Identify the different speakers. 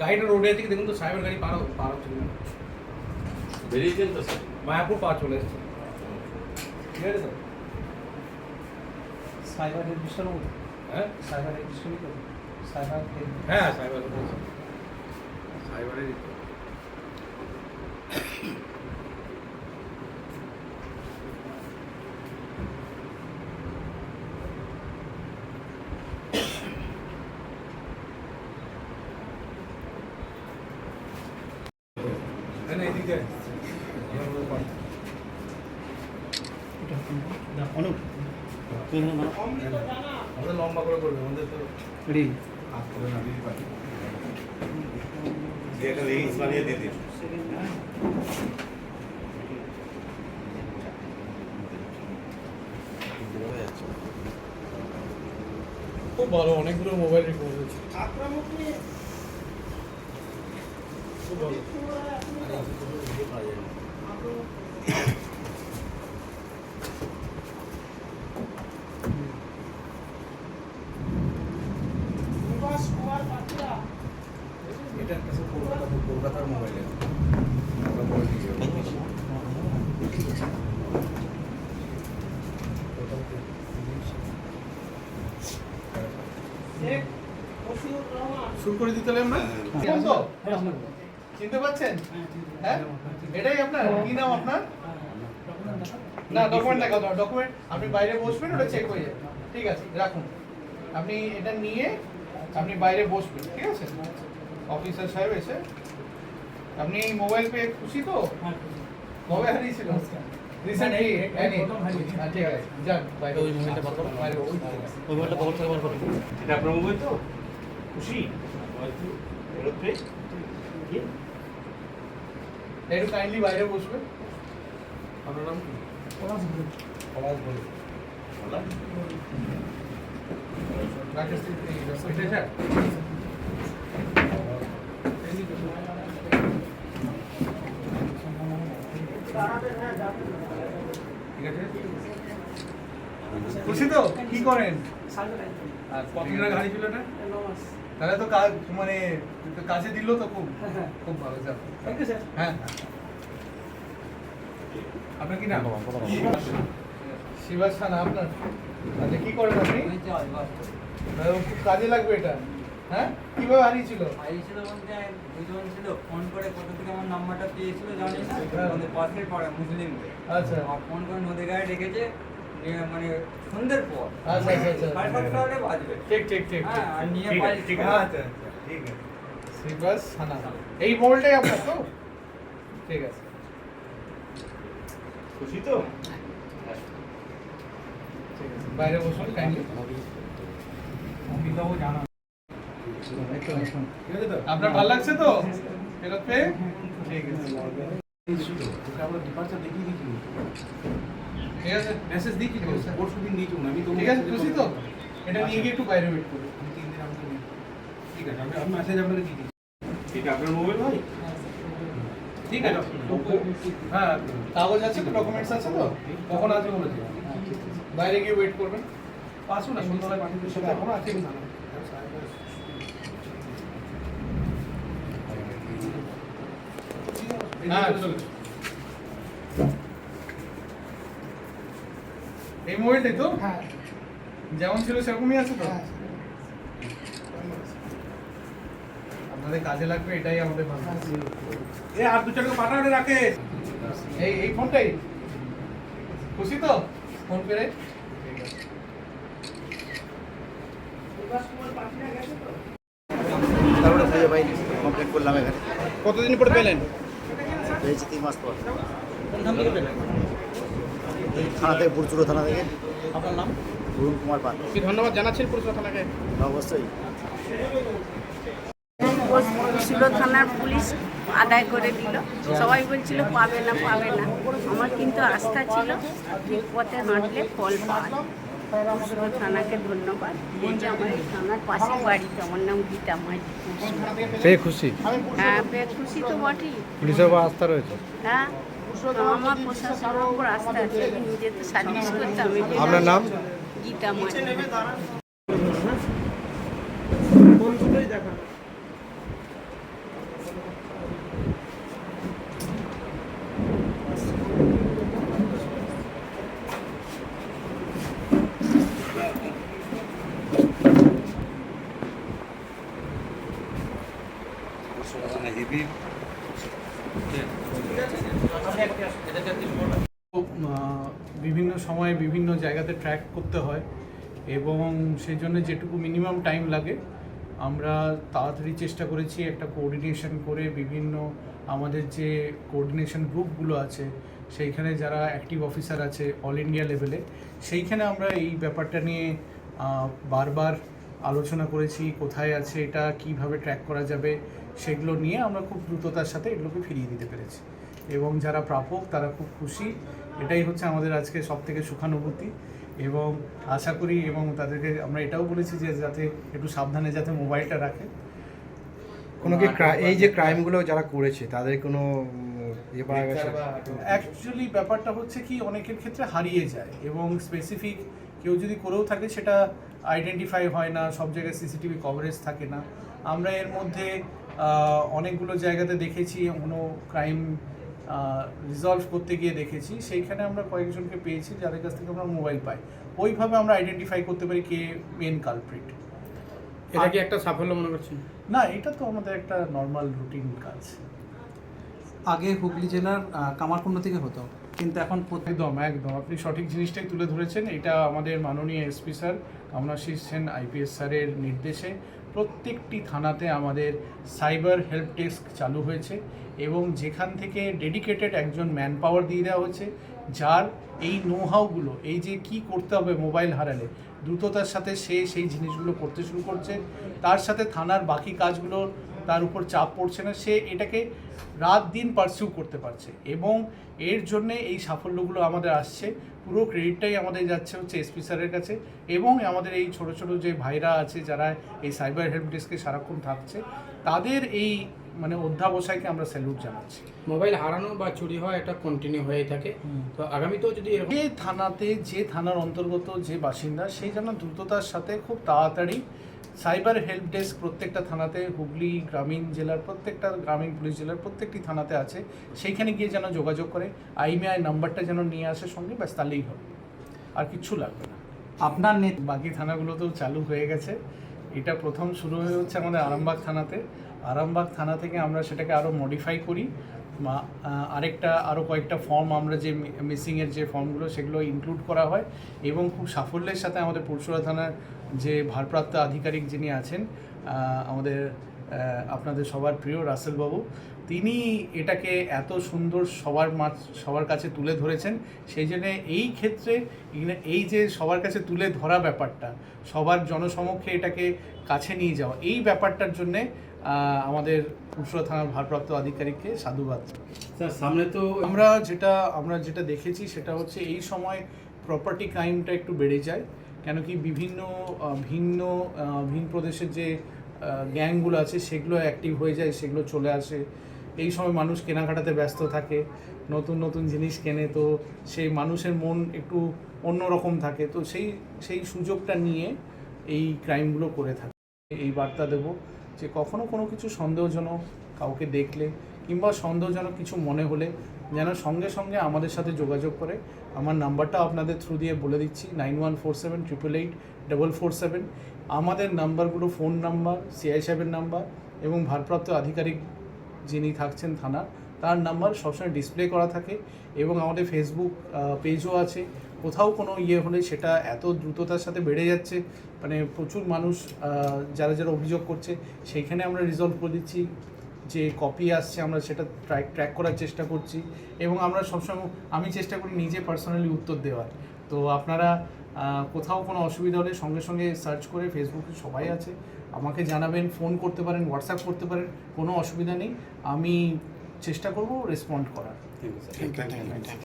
Speaker 1: গাড়িটা রোডে আছে কি দেখুন তো সাহেবের গাড়ি পার হ- পার হচ্ছে কিনা
Speaker 2: বেরিয়েছেন তো স্যার
Speaker 1: মায়াপুর পা চলে এসছে ঠিক আছে তো
Speaker 3: সাইবার রেজিস্টার
Speaker 1: হ্যাঁ
Speaker 3: সাইবার রেজিস্টার সাইবার
Speaker 1: হ্যাঁ সাইবার সাইবারের লম্বা করে করবে আমাদের তো খুব ভালো অনেকগুলো মোবাইল রিকভার হয়েছে খুব ভালো এটা একটা সব কলকাতা কলকাতার মোবাইল আমরা বলে দিয়েছি শুরু করে দিতে হলে আমরা
Speaker 3: চিনতে পারছেন? হ্যাঁ? এটাই আপনার? কি নাম আপনার? না ডকুমেন্ট দেখা দাও ডকুমেন্ট আপনি বাইরে বসবেন ওটা চেক হয়ে যাবে। ঠিক আছে রাখুন। আপনি এটা নিয়ে আপনি বাইরে বসবেন ঠিক আছে? অফিসার সাহেব এসে। আপনি মোবাইল পেয়ে খুশি তো? কবে হারিয়েছিল? রিসেন্টলি ঠিক আছে যান বাইরে। ওই মোবাইলটা ওই
Speaker 2: মোবাইলটা কখন থেকে বার করুন এটা আপনার মোবাইল তো? খুশি?
Speaker 3: একটু কাইন্ডলি বাইরে বসবে।
Speaker 1: আপনার নাম কি? পলাশ বলে
Speaker 3: রাকেশ
Speaker 1: স্যার। ঠিক আছে?
Speaker 3: খুশি তো? কি করেন?
Speaker 1: আর এটা?
Speaker 3: তাহলে তো কাজ মানে কাজে দিল তো খুব খুব ভালো যাক। হ্যাঁ
Speaker 1: আপনার কি নাম?
Speaker 3: শিবাস। খান আপনার? আচ্ছা কি করেন আপনি? খুব কাজে লাগবে এটা। হ্যাঁ? কীভাবে হারিয়েছিল?
Speaker 4: হারিয়েছিল বলতে দুজন ছিল ফোন করে কোথা থেকে আমার নাম্বারটা পেয়েছিল জানি না? আমাদের পাশের পাড়া মুসলিম
Speaker 3: আচ্ছা।
Speaker 4: আর ফোন করে নদী গায়ে নিয়ে মানে সন্ধ্যের পর।
Speaker 3: আচ্ছা, আচ্ছা, আচ্ছা।
Speaker 4: সাড়ে সাতটা হলে বাজবে।
Speaker 3: ঠিক ঠিক ঠিক
Speaker 4: হ্যাঁ আর নিয়ে
Speaker 1: ঠিক আছে ঠিক। আছে। ঠিক আছে।
Speaker 3: এই মোবাইলটাই আপনার তো? ঠিক আছে।
Speaker 2: খুশি তো?
Speaker 3: ঠিক আছে বাইরে বসুন কাইন্ডলি
Speaker 1: অমিতাভও জানা। ঠিক আছে তো
Speaker 3: আপনার ভালো লাগছে তো ফেরত পেয়ে? ঠিক আছে।
Speaker 1: আমরা ডিপার্চার দেখিয়ে দিয়েছি।
Speaker 3: ঠিক আছে?
Speaker 1: মেসেজ পরশু দিন আমি
Speaker 3: ঠিক আছে খুশি তো? এটা নিয়ে গিয়ে একটু বাইরে ওয়েট করুন
Speaker 1: আমি তিন দিন আমাকে ঠিক আছে আমি আমি মেসেজ আপনাকে দিয়ে দিচ্ছি।
Speaker 2: এটা আপনার মোবাইল ভাই?
Speaker 1: ঠিক আছে। হ্যাঁ
Speaker 3: কাগজ আছে তো ডকুমেন্টস আছে তো?
Speaker 1: কখন আসবে বলেছে
Speaker 3: বাইরে গিয়ে ওয়েট করবেন।
Speaker 1: পাসো না সন্ধ্যাবেলায় পাঠিয়ে দিচ্ছি। এখনও আছে কি না।
Speaker 3: হ্যাঁ এই মোবাইলটাই তো? যেমন ছিল সেরকমই আছে তো? আপনাদের কাজে লাগবে এটাই আমাদের
Speaker 1: এ আর দু চারটে পাঠাবে রাখে
Speaker 3: এই এই ফোনটাই? খুশি তো? ফোন পেরে
Speaker 5: তারপরে খুঁজে পাইনি কমপ্লেন করলাম এখানে।
Speaker 3: কতদিন পরে পেলেন?
Speaker 5: পেয়েছি তিন মাস পর। এই থানা থেকে পুরচুরো থানা থেকে।
Speaker 3: আপনার নাম?
Speaker 5: অরুণ কুমার পান
Speaker 3: কি ধন্যবাদ জানাচ্ছেন পুলিশ থানাকে?
Speaker 5: অবশ্যই।
Speaker 6: ছিল থানার পুলিশ আদায় করে দিল। সবাই বলছিল পাবে না পাবে না। আমার কিন্তু আস্থা ছিল ঠিক পথে হাঁটলে ফল পাওয়া যায়। থানাকে ধন্যবাদ। যে আমার এই থানার পাশে বাড়িতে আমার নাম গীতা মাঝি
Speaker 7: পেয়ে খুশি?
Speaker 6: হ্যাঁ বেশ খুশি তো বটেই।
Speaker 7: পুলিশের আস্থা রয়েছে?
Speaker 6: হ্যাঁ। আমার প্রশাসনের উপর আস্থা আছে নিজে
Speaker 7: আপনার নাম?
Speaker 6: গীতা মাঝি
Speaker 3: বিভিন্ন সময়ে বিভিন্ন জায়গাতে ট্র্যাক করতে হয় এবং সেই জন্য যেটুকু মিনিমাম টাইম লাগে আমরা তাড়াতাড়ি চেষ্টা করেছি একটা কোঅর্ডিনেশন করে বিভিন্ন আমাদের যে কোঅর্ডিনেশন গ্রুপগুলো আছে সেইখানে যারা অ্যাক্টিভ অফিসার আছে অল ইন্ডিয়া লেভেলে সেইখানে আমরা এই ব্যাপারটা নিয়ে বারবার আলোচনা করেছি কোথায় আছে এটা কীভাবে ট্র্যাক করা যাবে সেগুলো নিয়ে আমরা খুব দ্রুততার সাথে এগুলোকে ফিরিয়ে দিতে পেরেছি। এবং যারা প্রাপক তারা খুব খুশি। এটাই হচ্ছে আমাদের আজকে সব থেকে সুখানুভূতি এবং আশা করি এবং তাদেরকে আমরা এটাও বলেছি যে যাতে একটু সাবধানে যাতে মোবাইলটা রাখে।
Speaker 7: কোনো কি এই যে ক্রাইমগুলো যারা করেছে তাদের কোনো
Speaker 3: অ্যাকচুয়ালি ব্যাপারটা হচ্ছে কি অনেকের ক্ষেত্রে হারিয়ে যায় এবং স্পেসিফিক কেউ যদি করেও থাকে সেটা আইডেন্টিফাই হয় না সব জায়গায় সিসিটিভি কভারেজ থাকে না। আমরা এর মধ্যে অনেকগুলো জায়গাতে দেখেছি কোনো ক্রাইম রিজলভ করতে গিয়ে দেখেছি সেইখানে আমরা কয়েকজনকে পেয়েছি যাদের কাছ থেকে আমরা মোবাইল পাই। ওইভাবে আমরা আইডেন্টিফাই করতে পারি কে মেন কালপ্রিট
Speaker 7: এটা কি একটা সাফল্য মনে করছেন?
Speaker 3: না এটা তো আমাদের একটা নর্মাল রুটিন কাজ।
Speaker 8: আগে হুগলি জেলার কামারকুণ্ড থেকে হতো কিন্তু এখন
Speaker 3: একদম একদম। আপনি সঠিক জিনিসটাই তুলে ধরেছেন। এটা আমাদের মাননীয় SP sir Kamanashis Sen IPS স্যারের নির্দেশে প্রত্যেকটি থানাতে আমাদের সাইবার হেল্প ডেস্ক চালু হয়েছে এবং যেখান থেকে ডেডিকেটেড একজন ম্যান পাওয়ার দিয়ে দেওয়া হয়েছে, যার এই নোহাউগুলো এই যে কি করতে হবে মোবাইল হারালে, দ্রুততার সাথে সে সেই জিনিসগুলো করতে শুরু করছে। তার সাথে থানার বাকি কাজগুলো তার উপর চাপ পড়ছে না সে এটাকে রাত দিন পারসিউ করতে পারছে। এবং এর জন্যে এই সাফল্যগুলো আমাদের আসছে। পুরো ক্রেডিটটাই আমাদের যাচ্ছে হচ্ছে এসপি স্যারের কাছে। এবং আমাদের এই ছোট ছোট যে ভাইরা আছে যারা এই সাইবার হেল্প ডেস্কে সারাক্ষণ থাকছে তাদের এই মানে অধ্যাবসায়কে আমরা স্যালুট জানাচ্ছি।
Speaker 7: মোবাইল হারানো বা চুরি হওয়া এটা কন্টিনিউ হয়েই থাকে। তো আগামীতেও যদি
Speaker 3: যে থানাতে যে থানার অন্তর্গত যে বাসিন্দা সেই যেন দ্রুততার সাথে খুব তাড়াতাড়ি সাইবার হেল্প ডেস্ক প্রত্যেকটা থানাতে হুগলি গ্রামীণ জেলার প্রত্যেকটা গ্রামীণ পুলিশ জেলার প্রত্যেকটি থানাতে আছে। সেইখানে গিয়ে যেন যোগাযোগ করে আইমিআই নাম্বারটা যেন নিয়ে আসে সঙ্গে ব্যাস তাহলেই হবে। আর কিচ্ছু লাগবে না।
Speaker 8: আপনার নেত
Speaker 3: বাকি থানাগুলোতেও চালু হয়ে গেছে। এটা প্রথম শুরু হয়ে হচ্ছে আমাদের আরামবাগ থানাতে। আরামবাগ থানা থেকে আমরা সেটাকে আরও মডিফাই করি। আরেকটা আরও কয়েকটা ফর্ম আমরা যে মিসিংয়ের যে ফর্মগুলো সেগুলো ইনক্লুড করা হয় এবং খুব সাফল্যের সাথে আমাদের পরশুরা থানার যে ভারপ্রাপ্ত আধিকারিক যিনি আছেন আমাদের আপনাদের সবার প্রিয় রাসেল বাবু, তিনি এটাকে এত সুন্দর সবার মাঝ, সবার কাছে তুলে ধরেছেন। সেই জন্য এই ক্ষেত্রে এই যে সবার কাছে তুলে ধরা ব্যাপারটা, সবার জনসমক্ষে এটাকে কাছে নিয়ে যাওয়া, এই ব্যাপারটার জন্যে আমাদের পুরসুরা থানার ভারপ্রাপ্ত আধিকারিককে সাধুবাদ।
Speaker 2: স্যার সামনে তো
Speaker 3: আমরা যেটা আমরা যেটা দেখেছি সেটা হচ্ছে এই সময় প্রপার্টি ক্রাইমটা একটু বেড়ে যায় কেন কি বিভিন্ন ভিন্ন ভিন প্রদেশের যে গ্যাংগুলো আছে সেগুলো অ্যাক্টিভ হয়ে যায় সেগুলো চলে আসে। এই সময় মানুষ কেনাকাটাতে ব্যস্ত থাকে নতুন নতুন জিনিস কেনে তো সেই মানুষের মন একটু অন্যরকম থাকে তো সেই সেই সুযোগটা নিয়ে এই ক্রাইমগুলো করে থাকে। এই বার্তা দেব। যে কখনো কোনো কিছু সন্দেহজনক কাউকে দেখলে কিংবা সন্দেহজনক কিছু মনে হলে যেন সঙ্গে সঙ্গে আমাদের সাথে যোগাযোগ করে। আমার নাম্বারটা আপনাদের থ্রু দিয়ে বলে দিচ্ছি nine one four seven triple eight double four seven আমাদের নাম্বারগুলো ফোন নাম্বার সিআই সাহেবের নাম্বার এবং ভারপ্রাপ্ত আধিকারিক যিনি থাকছেন থানার, তার নাম্বার সবসময় ডিসপ্লে করা থাকে এবং আমাদের ফেসবুক পেজও আছে। কোথাও কোনো ইয়ে হলে সেটা এত দ্রুততার সাথে বেড়ে যাচ্ছে মানে প্রচুর মানুষ যারা যারা অভিযোগ করছে সেইখানে আমরা রিজলভ করে দিচ্ছি যে কপি আসছে আমরা সেটা ট্র্যাক ট্র্যাক করার চেষ্টা করছি এবং আমরা সবসময় আমি চেষ্টা করি নিজে পার্সোনালি উত্তর দেওয়ার। তো আপনারা কোথাও কোনো অসুবিধা হলে সঙ্গে সঙ্গে সার্চ করে ফেসবুকে সবাই আছে আমাকে জানাবেন ফোন করতে পারেন হোয়াটসঅ্যাপ করতে পারেন কোনো অসুবিধা নেই আমি চেষ্টা করব রেসপন্ড করার।
Speaker 2: Thank you sir